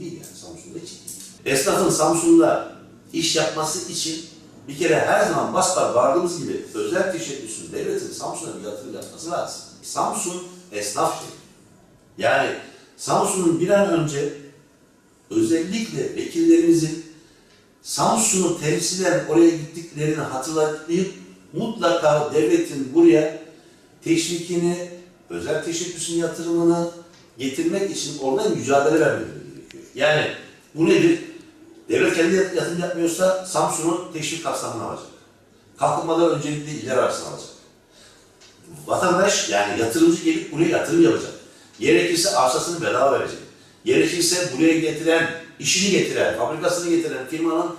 değil yani Samsun'da hiç. Esnafın Samsun'da iş yapması için bir kere her zaman basbar bağırdığımız gibi özel teşebbüsün devletin Samsun'a bir yatırım yapması lazım. Samsun esnaf şehri. Yani Samsun'un bir an önce özellikle vekillerimizin Samsun'u temsilen oraya gittiklerini hatırlayıp mutlaka devletin buraya teşvikini, özel teşebbüsün yatırımını getirmek için orada mücadele vermeleri gerekiyor. Yani bu nedir? Devlet kendi yatırım yapmıyorsa Samsun'u teşvik kapsamına alacak. Kalkınmadan öncelikle ileri arasına alacak. Vatandaş yani yatırımcı gelip buraya yatırım yapacak. Gerekirse arsasını bedava verecek. Gerekirse buraya getiren, işini getiren, fabrikasını getiren firmanın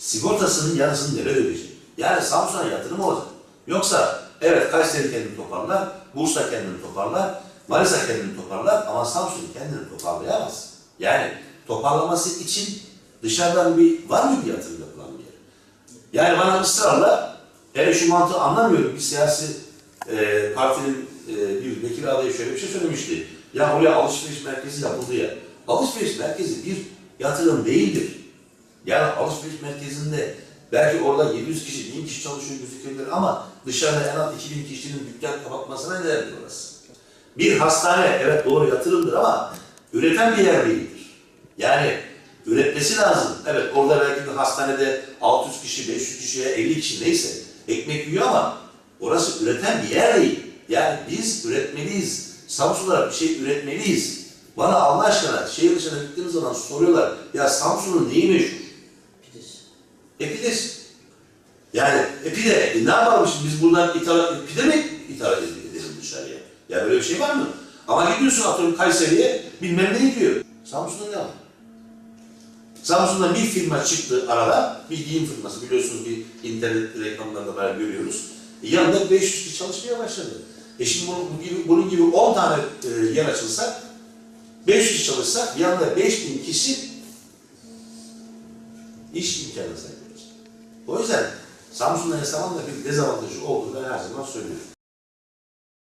sigortasının yarısını devlet ödeyecek. Yani Samsun'a yatırım olacak. Yoksa evet Kayseri kendini toparlar, Bursa kendini toparlar, Manisa kendini toparlar ama Samsun kendini toparlayamaz. Yani toparlaması için dışarıdan bir var mı bir yatırım yapılan bir yer? Yani bana ısrarla evet şu mantığı anlamıyorum. Bir siyasi e, partinin e, bir vekil adayı şöyle bir şey söylemişti. Ya oraya alışveriş merkezi yapıldı ya. Alışveriş merkezi bir yatırım değildir. Yani alışveriş merkezinde belki orada 700 kişi, 1000 kişi çalışıyor gözükebilir ama dışarıda en az 2000 kişinin dükkan kapatmasına ne derdi orası? Bir hastane evet doğru yatırımdır ama üreten bir yer değildir. Yani üretmesi lazım. Evet orada belki bir hastanede 600 kişi, 500 kişiye 50 kişi neyse ekmek yiyor ama orası üreten bir yer değil. Yani biz üretmeliyiz. Samsun olarak bir şey üretmeliyiz. Bana Allah aşkına şehir dışına gittiğimiz zaman soruyorlar ya Samsun'un neyi meşhur? E pidesi. Yani e pide, e ne yapalım şimdi biz buradan ithal, pide mi ithal edelim dışarıya? Ya böyle bir şey var mı? Ama gidiyorsun atıyorum Kayseri'ye bilmem ne gidiyor. Samsun'da ne var? Samsun'da bir firma çıktı arada, bir giyim firması biliyorsunuz bir internet reklamlarında böyle görüyoruz. E yanında 500 kişi çalışmaya başladı. E şimdi bunun, bu gibi, bunun gibi 10 tane e, yer açılsa, 500 kişi çalışsa yanında 5000 kişi iş imkanı olacak. O yüzden Samsun'da esnafın da bir dezavantajı olduğunu her zaman söylüyorum.